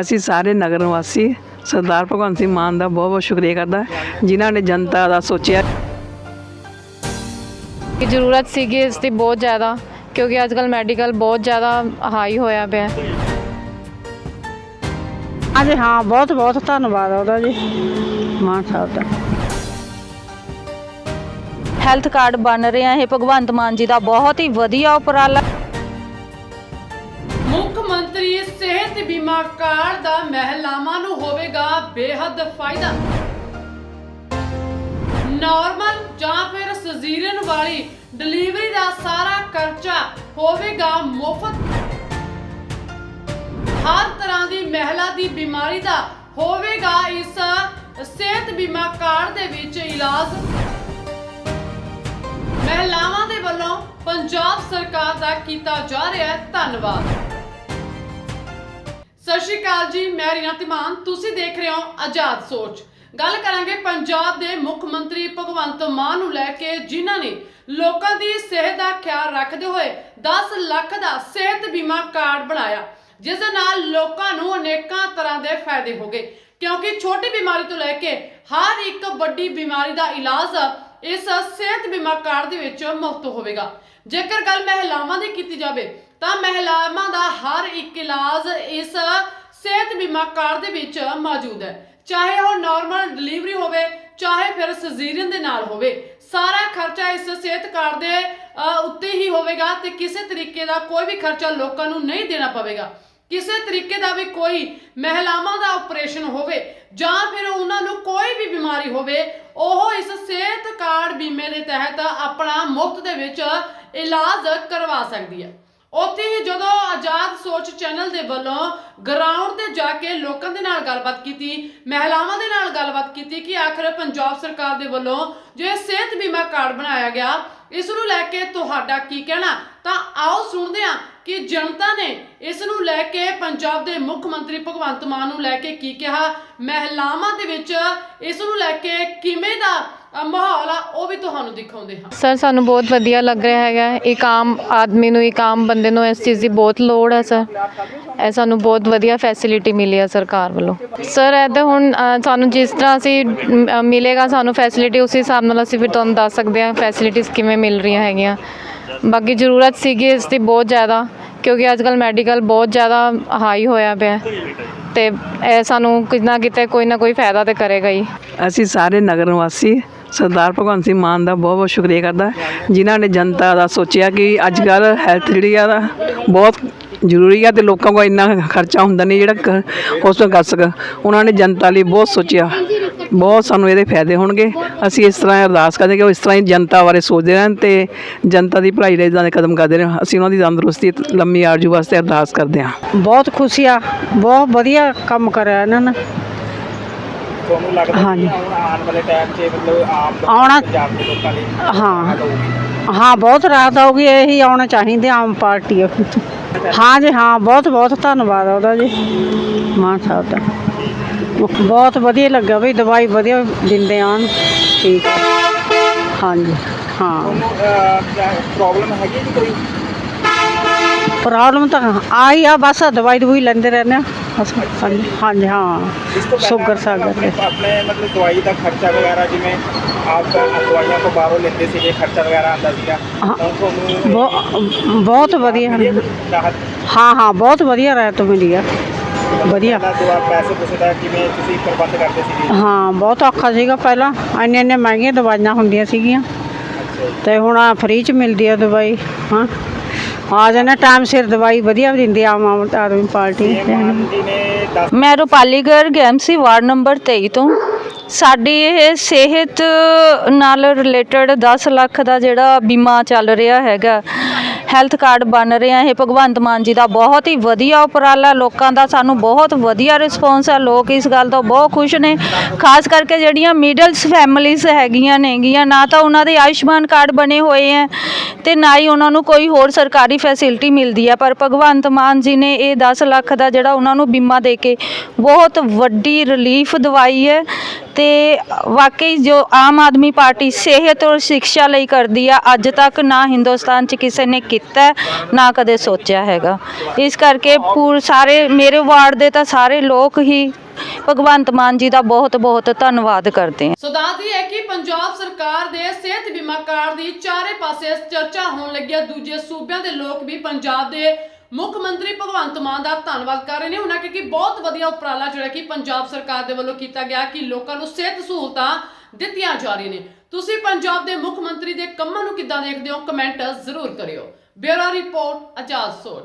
ਅਸੀਂ ਸਾਰੇ ਨਗਰ ਵਾਸੀ ਸਰਦਾਰ ਭਗਵੰਤ ਸਿੰਘ ਮਾਨ ਦਾ ਬਹੁਤ ਬਹੁਤ ਸ਼ੁਕਰੀਆ ਕਰਦਾ ਜਿਨ੍ਹਾਂ ਨੇ ਜਨਤਾ ਦਾ ਸੋਚਿਆ। ਕਿ ਜ਼ਰੂਰਤ ਸੀਗੀ ਇਸ ਦੀ ਬਹੁਤ ਜ਼ਿਆਦਾ ਕਿਉਂਕਿ ਅੱਜ ਕੱਲ ਮੈਡੀਕਲ ਬਹੁਤ ਜ਼ਿਆਦਾ ਹਾਈ ਹੋਇਆ ਪਿਆ। ਹੈ। ਹਾਂਜੀ ਹਾਂ ਬਹੁਤ ਬਹੁਤ ਧੰਨਵਾਦ ਉਹਦਾ ਜੀ। ਮਾਨ ਸਾਹਿਬ ਦਾ। ਹੈਲਥ ਕਾਰਡ ਬਣ ਰਿਹਾ ਇਹ ਭਗਵੰਤ ਮਾਨ ਜੀ ਦਾ ਬਹੁਤ ਹੀ ਵਧੀਆ ਉਪਰਾਲਾ। ਬੀਮਾ ਕਾਰਡ ਦਾ ਮਹਿਲਾਵਾਂ ਨੂੰ ਹੋਵੇਗਾ ਬੇਹੱਦ ਫਾਇਦਾ। ਨਾਰਮਲ ਜਾਂ ਫਿਰ ਸਜੀਰਨ ਵਾਲੀ ਡਿਲੀਵਰੀ ਦਾ ਸਾਰਾ ਖਰਚਾ ਹੋਵੇਗਾ ਮੁਫਤ। ਹਰ ਤਰ੍ਹਾਂ ਦੀ ਮਹਿਲਾ ਦੀ ਬਿਮਾਰੀ ਦਾ ਹੋਵੇਗਾ ਇਸ ਸਿਹਤ ਬੀਮਾ ਕਾਰਡ ਦੇ ਵਿੱਚ ਇਲਾਜ। ਮਹਿਲਾਵਾਂ ਦੇ ਵੱਲੋਂ ਪੰਜਾਬ ਸਰਕਾਰ ਦਾ ਕੀਤਾ ਜਾ ਰਿਹਾ ਹੈ ਧੰਨਵਾਦ। ਸਤਿ ਸ਼੍ਰੀ ਅਕਾਲ ਜੀ, ਮੈਂ ਰੀਨਾ ਤਿਮਾਨ, ਤੁਸੀਂ ਦੇਖ ਰਹੇ ਹੋ ਆਜ਼ਾਦ ਸੋਚ। ਗੱਲ ਕਰਾਂਗੇ ਪੰਜਾਬ ਦੇ ਮੁੱਖ ਮੰਤਰੀ ਭਗਵੰਤ ਮਾਨ ਨੂੰ ਲੈ ਕੇ, ਜਿਨ੍ਹਾਂ ਨੇ ਲੋਕਾਂ ਦੀ ਸਿਹਤ ਦਾ ਖਿਆਲ ਰੱਖਦੇ ਹੋਏ 10 ਲੱਖ ਦਾ ਸਿਹਤ ਬੀਮਾ ਕਾਰਡ ਬਣਾਇਆ, ਜਿਸ ਦੇ ਨਾਲ ਲੋਕਾਂ ਨੂੰ ਅਨੇਕਾਂ ਤਰ੍ਹਾਂ ਦੇ ਫਾਇਦੇ ਹੋ ਗਏ। ਕਿਉਂਕਿ ਛੋਟੀ ਬਿਮਾਰੀ ਤੋਂ ਲੈ ਕੇ ਹਰ ਇੱਕ ਵੱਡੀ ਬਿਮਾਰੀ ਦਾ ਇਲਾਜ ਇਸ ਸਿਹਤ ਬੀਮਾ ਕਾਰਡ ਦੇ ਵਿੱਚ ਮੁਫਤ ਹੋਵੇਗਾ। ਜੇਕਰ ਗੱਲ ਮਹਿਲਾਵਾਂ ਦੀ ਕੀਤੀ ਜਾਵੇ, ਤਾਂ ਮਹਿਲਾਵਾਂ ਦਾ ਹਰ ਇੱਕ ਇਲਾਜ ਇਸ ਸਿਹਤ ਬੀਮਾ ਕਾਰਡ ਦੇ ਵਿੱਚ ਮੌਜੂਦ ਹੈ। ਚਾਹੇ ਉਹ ਨਾਰਮਲ ਡਿਲੀਵਰੀ ਹੋਵੇ, ਚਾਹੇ ਫਿਰ ਸਜੀਰੀਅਨ ਦੇ ਨਾਲ ਹੋਵੇ, ਸਾਰਾ ਖਰਚਾ ਇਸ ਸਿਹਤ ਕਾਰਡ ਦੇ ਉੱਤੇ ਹੀ ਹੋਵੇਗਾ ਤੇ ਕਿਸੇ ਤਰੀਕੇ ਦਾ ਕੋਈ ਵੀ ਖਰਚਾ ਲੋਕਾਂ ਨੂੰ ਨਹੀਂ ਦੇਣਾ ਪਵੇਗਾ। ਕਿਸੇ ਤਰੀਕੇ ਦਾ ਵੀ ਕੋਈ ਮਹਿਲਾਵਾਂ ਦਾ ਆਪਰੇਸ਼ਨ ਹੋਵੇ ਜਾਂ ਫਿਰ ਉਹਨਾਂ ਨੂੰ ਕੋਈ ਵੀ ਬਿਮਾਰੀ ਹੋਵੇ, ਉਹ ਇਸ ਸਿਹਤ ਕਾਰਡ ਬੀਮੇ ਦੇ ਤਹਿਤ ਆਪਣਾ ਮੁਫਤ ਦੇ ਵਿੱਚ ਇਲਾਜ ਕਰਵਾ ਸਕਦੀ ਹੈ। ਉੱਥੇ ਹੀ ਜਦੋਂ ਆਜ਼ਾਦ ਸੋਚ ਚੈਨਲ ਦੇ ਵੱਲੋਂ ਗਰਾਊਂਡ ਤੇ ਜਾ ਕੇ ਲੋਕਾਂ ਦੇ ਨਾਲ ਗੱਲਬਾਤ ਕੀਤੀ, ਮਹਿਲਾਵਾਂ ਦੇ ਨਾਲ ਗੱਲਬਾਤ ਕੀਤੀ ਕਿ ਆਖਰ ਪੰਜਾਬ ਸਰਕਾਰ ਦੇ ਵੱਲੋਂ ਜੋ ਸਿਹਤ ਬੀਮਾ ਕਾਰਡ ਬਣਾਇਆ ਗਿਆ, ਇਸ ਨੂੰ ਲੈ ਕੇ ਤੁਹਾਡਾ ਕੀ ਕਹਿਣਾ? ਤਾਂ ਆਓ ਸੁਣਦੇ ਹਾਂ ਕਿ ਜਨਤਾ ਨੇ ਇਸ ਨੂੰ ਲੈ ਕੇ ਪੰਜਾਬ ਦੇ ਮੁੱਖ ਮੰਤਰੀ ਭਗਵੰਤ ਮਾਨ ਨੂੰ ਲੈ ਕੇ ਕੀ ਕਿਹਾ? ਮਹਿਲਾਵਾਂ ਦੇ ਵਿੱਚ ਇਸ ਨੂੰ ਲੈ ਕੇ ਕਿਵੇਂ ਦਾ ਮਾਹੌਲ ਆ ਉਹ ਵੀ ਤੁਹਾਨੂੰ ਦਿਖਾਉਂਦੇ ਹਾਂ। ਸਰ ਸਾਨੂੰ ਬਹੁਤ ਵਧੀਆ ਲੱਗ ਰਿਹਾ ਹੈਗਾ। ਇੱਕ ਆਮ ਆਦਮੀ ਨੂੰ ਇੱਕ ਆਮ ਬੰਦੇ ਨੂੰ ਇਸ ਚੀਜ਼ ਦੀ ਬਹੁਤ ਲੋੜ ਹੈ ਸਰ। ਇਹ ਸਾਨੂੰ ਬਹੁਤ ਵਧੀਆ ਫੈਸਿਲਿਟੀ ਮਿਲੀ ਹੈ ਸਰਕਾਰ ਵੱਲੋਂ। ਸਰ ਇਹ ਤਾਂ ਹੁਣ ਅ, ਸਾਨੂੰ ਜਿਸ ਤਰ੍ਹਾਂ ਅਸੀਂ ਅ, ਮਿਲੇਗਾ ਸਾਨੂੰ ਫੈਸਿਲਿਟੀ ਉਸ ਹਿਸਾਬ ਨਾਲ ਅਸੀਂ ਫਿਰ ਤੁਹਾਨੂੰ ਦੱਸ ਸਕਦੇ ਹਾਂ ਫੈਸਿਲਿਟੀਜ਼ ਕਿਵੇਂ ਮਿਲ ਰਹੀਆਂ ਹੈਗੀਆਂ। ਬਾਕੀ ਜ਼ਰੂਰਤ ਸੀਗੀ ਇਸ ਦੀ ਬਹੁਤ ਜ਼ਿਆਦਾ, ਕਿਉਂਕਿ ਅੱਜ ਕੱਲ ਮੈਡੀਕਲ ਬਹੁਤ ਜ਼ਿਆਦਾ ਹਾਈ ਹੋਇਆ ਪਿਆ ਹੈ। ਤੇ ਇਹ ਸਾਨੂੰ ਕਿਤੇ ਨਾ ਕਿਤੇ ਕੋਈ ਨਾ ਕੋਈ ਫਾਇਦਾ ਤੇ ਕਰੇਗਾ ਹੀ ਅਸੀਂ ਸਾਰੇ ਨਗਰ ਨਿਵਾਸੀ, ਸਰਦਾਰ ਭਗਵੰਤ ਸਿੰਘ ਮਾਨ ਦਾ ਬਹੁਤ ਬਹੁਤ ਸ਼ੁਕਰੀਆ ਕਰਦਾ, ਜਿਨ੍ਹਾਂ ਨੇ ਜਨਤਾ ਦਾ ਸੋਚਿਆ ਕਿ ਅੱਜ ਕੱਲ੍ਹ ਹੈਲਥ ਜਿਹੜੀ ਆ ਬਹੁਤ ਜ਼ਰੂਰੀ ਆ ਤੇ ਲੋਕਾਂ ਕੋਲ ਇੰਨਾ ਖਰਚਾ ਹੁੰਦਾ ਨਹੀਂ ਜਿਹੜਾ ਹੌਸਪੀਟਲ ਕਰ ਸਕ ਉਹਨਾਂ ਨੇ ਜਨਤਾ ਲਈ ਬਹੁਤ ਸੋਚਿਆ ਬਹੁਤ ਸਾਨੂੰ ਇਹਦੇ ਫਾਇਦੇ ਹੋਣਗੇ। ਅਸੀਂ ਇਸ ਤਰ੍ਹਾਂ ਅਰਦਾਸ ਕਰਦੇ ਕਿ ਉਹ ਇਸ ਤਰ੍ਹਾਂ ਹੀ ਜਨਤਾ ਬਾਰੇ ਸੋਚਦੇ ਰਹਿਣ ਤੇ ਜਨਤਾ ਦੀ ਭਲਾਈ ਲਈ ਇਦਾਂ ਦੇ ਕਦਮ ਕਰਦੇ ਰਹਿਣ। ਅਸੀਂ ਉਹਨਾਂ ਦੀ ਤੰਦਰੁਸਤੀ ਲੰਮੀ ਆਰਜੂ ਵਾਸਤੇ ਅਰਦਾਸ ਕਰਦੇ ਹਾਂ। ਬਹੁਤ ਖੁਸ਼ੀ ਆ। ਬਹੁਤ ਵਧੀਆ ਕੰਮ ਕਰਿਆ ਇਹਨਾਂ ਨੇ। ਤੁਹਾਨੂੰ ਲੱਗਦਾ ਹਾਂਜੀ। ਆਉਣ ਵਾਲੇ ਟਾਈਮ 'ਚ ਮਤਲਬ ਆਮ ਆਉਣਾ- ਪੰਜਾਬ ਦੇ ਲੋਕਾਂ ਲਈ ਹਾਂ। ਹਾਂ ਬਹੁਤ ਰਾਹਤ ਆਊਗੀ। ਇਹੀ ਆਉਣਾ ਚਾਹੀਦੇ ਆਮ ਪਾਰਟੀ ਹਾਂ ਜੀ ਹਾਂ ਬਹੁਤ ਬਹੁਤ ਧੰਨਵਾਦ ਉਹਦਾ ਜੀ। ਮਾਨ ਸਾਹਿਬ ਦਾ। ਬਹੁਤ ਵਧੀਆ ਲੱਗਾ ਵੀ ਦਵਾਈ ਵਧੀਆ ਦਿੰਦੇ ਆਣ ਠੀਕ। ਹੈ ਹਾਂਜੀ ਹਾਂ। ਪ੍ਰੋਬਲਮ ਹੈਗੀ ਜੀ ਕੋਈ? ਪ੍ਰੋਬਲਮ ਤਾਂ ਆਈ ਆ ਬਸ ਦਵਾਈ ਦਵਾਈ ਲੈਂਦੇ ਰਹਿੰਦੇ ਆ। ਬਸ, ਹਾਂਜੀ ਹਾਂਜੀ ਹਾਂ। ਇਸ ਤੋਂ ਪਹਿਲਾਂ ਸ਼ੂਗਰ ਸਾਗਰ ਆਪਣੇ ਦੇ। ਆਪਣੇ ਮਤਲਬ ਦਵਾਈ ਦਾ ਖਰਚਾ ਵਗੈਰਾ ਜਿਵੇਂ ਆਪ ਦਵਾਈਆਂ ਤੋਂ ਬਾਹਰੋਂ ਲੈਂਦੇ ਸੀਗੇ ਖਰਚਾ ਵਗੈਰਾ ਆਉਂਦਾ ਸੀਗਾ। ਹਾਂ। ਹੁਣ ਤੁਹਾਨੂੰ ਬਹੁ- ਬਹੁਤ ਵਧੀਆ। ਰਾਹਤ ਹਾਂ ਹਾਂ ਬਹੁਤ ਵਧੀਆ ਰਹਿਤ ਮਿਲੀ ਆ। ਵਧੀਆ। ਪਹਿਲਾਂ ਦਵਾ ਪੈਸੇ ਪੂਸੇ ਦਾ ਕਿਵੇਂ ਤੁਸੀਂ ਪ੍ਰਬੰਧ ਕਰਦੇ ਸੀਗੇ? ਹਾਂ ਬਹੁਤ ਔਖਾ ਸੀਗਾ ਪਹਿਲਾਂ। ਇੰਨੇ ਇੰਨੇ ਮਹਿੰਗੀਆਂ ਦਵਾਈਆਂ ਹੁੰਦੀਆਂ ਸੀਗੀਆਂ। ਤੇ ਹੁਣ ਆ ਫ੍ਰੀ ਚ ਮਿਲਦੀ ਆ ਦਵਾਈ ਹਾਂ। ਆ ਜਾਣਾ ਟਾਈਮ ਸਿਰ ਦਵਾਈ ਵਧੀਆ ਦਿੰਦੀ ਆ ਆਮ ਆਦਮੀ ਪਾਰਟੀ ਮੈਂ Rupali Garg MC ward number 23 ਤੋਂ। ਸਾਡੀ ਇਹ ਸਿਹਤ ਨਾਲ ਰਿਲੇਟਡ 10 ਲੱਖ ਦਾ ਜਿਹੜਾ ਬੀਮਾ ਚੱਲ ਰਿਹਾ ਹੈਗਾ ਹੈਲਥ ਕਾਰਡ ਬਣ ਰਿਹਾ ਇਹ ਭਗਵੰਤ ਮਾਨ ਜੀ ਦਾ। ਬਹੁਤ ਹੀ ਵਧੀਆ ਉਪਰਾਲਾ, ਲੋਕਾਂ ਦਾ ਸਾਨੂੰ ਬਹੁਤ ਵਧੀਆ ਰਿਸਪੌਂਸ ਹੈ ਲੋਕ ਇਸ ਗੱਲ ਤੋਂ ਬਹੁਤ ਖੁਸ਼ ਨੇ। ਖਾਸ ਕਰਕੇ ਜਿਹੜੀਆਂ ਮਿਡਲਸ ਫੈਮਿਲੀਜ਼ ਹੈਗੀਆਂ ਨੇਗੀਆਂ, ਨਾ ਤਾਂ ਉਹਨਾਂ ਦੇ ਆਯੁਸ਼ਮਾਨ ਕਾਰਡ ਬਣੇ ਹੋਏ ਹੈ ਤੇ ਨਾ ਹੀ ਉਹਨਾਂ ਨੂੰ ਕੋਈ ਹੋਰ ਸਰਕਾਰੀ ਫੈਸਿਲਿਟੀ ਮਿਲਦੀ ਹੈ ਪਰ ਭਗਵੰਤ ਮਾਨ ਜੀ ਨੇ ਇਹ 10 ਲੱਖ ਦਾ ਜਿਹੜਾ ਉਹਨਾਂ ਨੂੰ ਬੀਮਾ ਦੇ ਕੇ ਬਹੁਤ ਵੱਡੀ ਰਿਲੀਫ ਦਵਾਈ ਹੈ ਤੇ ਵਾਕਈ ਜੋ ਆਮ ਆਦਮੀ ਪਾਰਟੀ ਸਿਹਤ ਔਰ ਸਿੱਖਿਆ ਲਈ ਕਰਦੀ ਆ, ਅੱਜ ਤੱਕ ਨਾ ਹਿੰਦੁਸਤਾਨ 'ਚ ਕਿਸੇ ਨੇ ਕੀਤਾ ਨਾ ਕਦੇ ਸੋਚਿਆ ਹੈਗਾ। ਇਸ ਕਰਕੇ ਪੂਰ ਸਾਰੇ, ਮੇਰੇ ਵਾਰਡ ਦੇ ਤਾਂ ਸਾਰੇ ਲੋਕ ਹੀ ਭਗਵੰਤ ਮਾਨ ਜੀ ਦਾ ਬਹੁਤ ਬਹੁਤ ਧੰਨਵਾਦ ਕਰਦੇ ਆ। ਸੋ ਦੱਸਦੀ ਹੈ ਕਿ ਪੰਜਾਬ ਸਰਕਾਰ ਦੇ ਸਿਹਤ ਬੀਮਾ ਕਾਰਡ ਦੀ ਚਾਰੇ ਪਾਸੇ ਚਰਚਾ ਹੋਣ ਲੱਗਿਆ। ਦੂਜੇ ਸੂਬਿਆਂ ਦੇ ਲੋਕ ਵੀ ਪੰਜਾਬ ਦੇ ਮੁੱਖ ਮੰਤਰੀ ਭਗਵੰਤ ਮਾਨ ਦਾ ਧੰਨਵਾਦ ਕਰ ਰਹੇ ਨੇ। ਉਹਨਾਂ ਕਿ ਬਹੁਤ ਵਧੀਆ ਉਪਰਾਲਾ ਜਿਹੜਾ ਕਿ ਪੰਜਾਬ ਸਰਕਾਰ ਦੇ ਵੱਲੋਂ ਕੀਤਾ ਗਿਆ ਕਿ ਲੋਕਾਂ ਨੂੰ ਸਿਹਤ ਸਹੂਲਤਾਂ ਦਿੱਤੀਆਂ ਜਾ ਰਹੀਆਂ ਨੇ। ਤੁਸੀਂ ਪੰਜਾਬ ਦੇ ਮੁੱਖ ਮੰਤਰੀ ਦੇ ਕੰਮਾਂ ਨੂੰ ਕਿੱਦਾਂ ਦੇਖਦੇ ਹੋ? ਕਮੈਂਟ ਜ਼ਰੂਰ ਕਰਿਓ। ਬਿਊਰੋ ਰਿਪੋਰਟ ਆਜ਼ਾਦ ਸੋਚ।